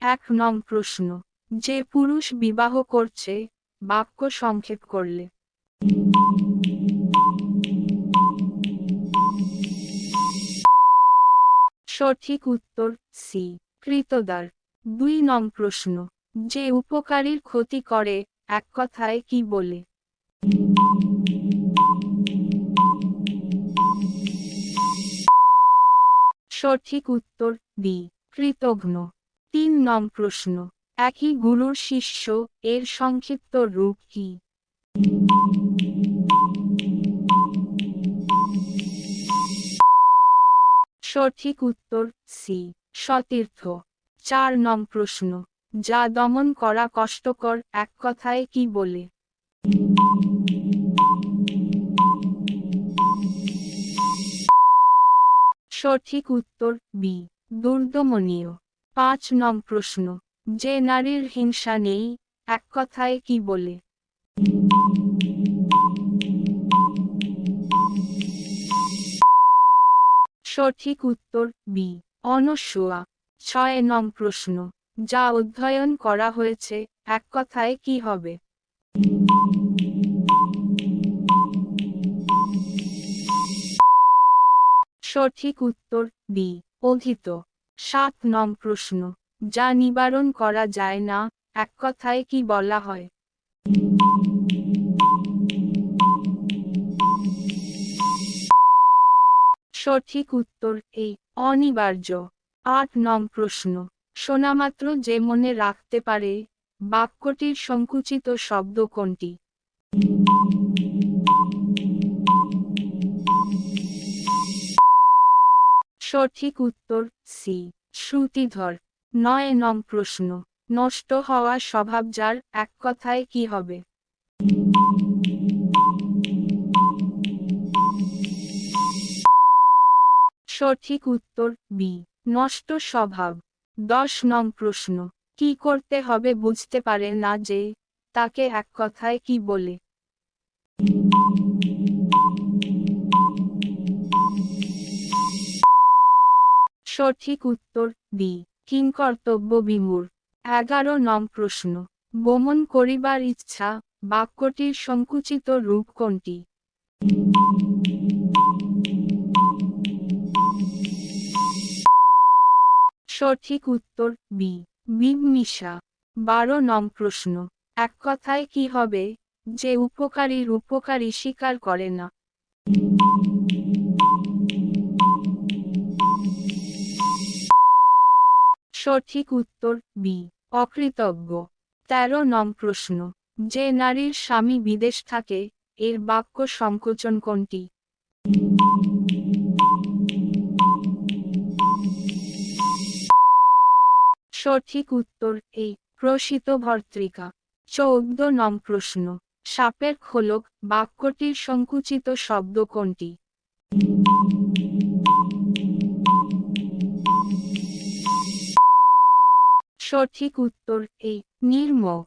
এক নং প্রশ্ন। যে পুরুষ বিবাহ করছে, বাক্য সংক্ষেপ করলে। সঠিক উত্তর সি, কৃতদার। দুই নং প্রশ্ন। যে উপকারীর ক্ষতি করে, এক কথায় কি বলে? সঠিক উত্তর ডি, কৃতঘ্ন। তিন নং প্রশ্ন। একই গুরুর শিষ্য, এর সংক্ষিপ্ত রূপ কি? সঠিক উত্তর সি সতীর্থ। চার নং প্রশ্ন। যা দমন করা কষ্টকর, এক কথায় কি বলে? সঠিক উত্তর বি দুর্দমনীয়। পাঁচ নং প্রশ্ন, যে নারীর হিংসা নেই, এক কথায় কি বলে? সঠিক উত্তর বি অনস্বয়া ছয় নং প্রশ্ন, যা অধ্যয়ন করা হয়েছে, এক কথায় কি হবে? সঠিক উত্তর বি অধীত। সাত নং প্রশ্ন, যা নিবারণ করা যায় না, এক কথায় কি বলা হয়? সঠিক উত্তর, এই অনিবার্য। আট নং প্রশ্ন, শোনামাত্র যে মনে রাখতে পারে, বাক্যটির সংকুচিত শব্দ কোনটি? সঠিক উত্তর সি শ্রুতিধর। নয় নং প্রশ্ন। নষ্ট হওয়া স্বভাব যার, এক কথায় কি হবে? সঠিক উত্তর বি নষ্ট স্বভাব। দশ নং প্রশ্ন। কি করতে হবে বুঝতে পারে না যে, তাকে এক কথায় কি বলে? সঠিক উত্তর বি কিংকর্তব্য বিমূর এগারো নং প্রশ্ন। বমন করিবার ইচ্ছা, বাক্যটির সংকুচিত রূপ কোনটি? সঠিক উত্তর বি। বিমিশা বারো নং প্রশ্ন। এক কথায় কি হবে? যে উপকারীর উপকারী স্বীকার করে না। সঠিক উত্তর বি অকৃতজ্ঞ। তেরো নং প্রশ্ন। যে নারীর স্বামী বিদেশ থাকে, এর বাক্য সংকোচন কোনটি? সঠিক উত্তর এই প্রসিত ভর্তৃকা। চৌদ্দ নং প্রশ্ন। সাপের খোলক বাক্যটির সংকুচিত শব্দ কোনটি? সঠিক উত্তর এই নির্মক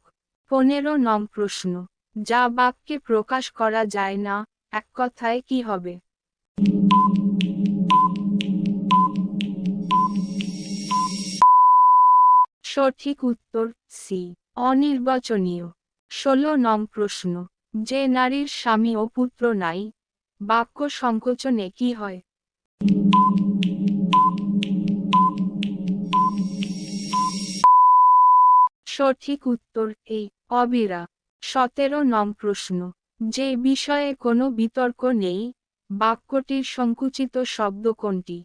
পনেরো নং প্রশ্ন, যা বাক্যে প্রকাশ করা যায় না, এক কথায় কি হবে? সঠিক উত্তর সি, অনির্বাচনীয়। ষোলো নং প্রশ্ন, যে নারীর স্বামী ও পুত্র নাই, বাক্য সংকোচনে কি হয়? সঠিক উত্তর এই, অবিরা। সতেরো নং প্রশ্ন। যে বিষয়ে কোনো বিতর্ক নেই, বাক্যটির সংকুচিত শব্দ কোনটি?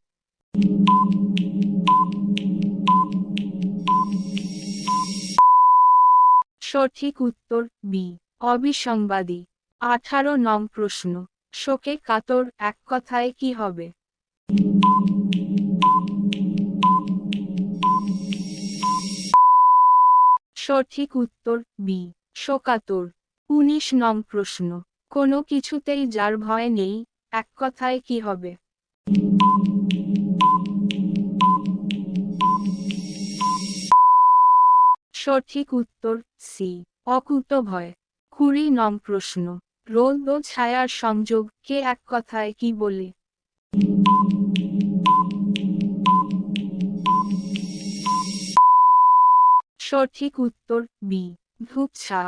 সঠিক উত্তর বি অবিসংবাদী। আঠারো নং প্রশ্ন। শোকে কাতর এক কথায় কি হবে? সঠিক উত্তর বি, শোকাতর। উনিশ নং প্রশ্ন, কোনো কিছুতেই যার ভয় নেই, এক কথায় কি হবে? সঠিক উত্তর সি, অকুত ভয়। কুড়ি নং প্রশ্ন রোদ ও ছায়ার সংযোগ কে এক কথায় কি বলে? সঠিক উত্তর বি ধূপছা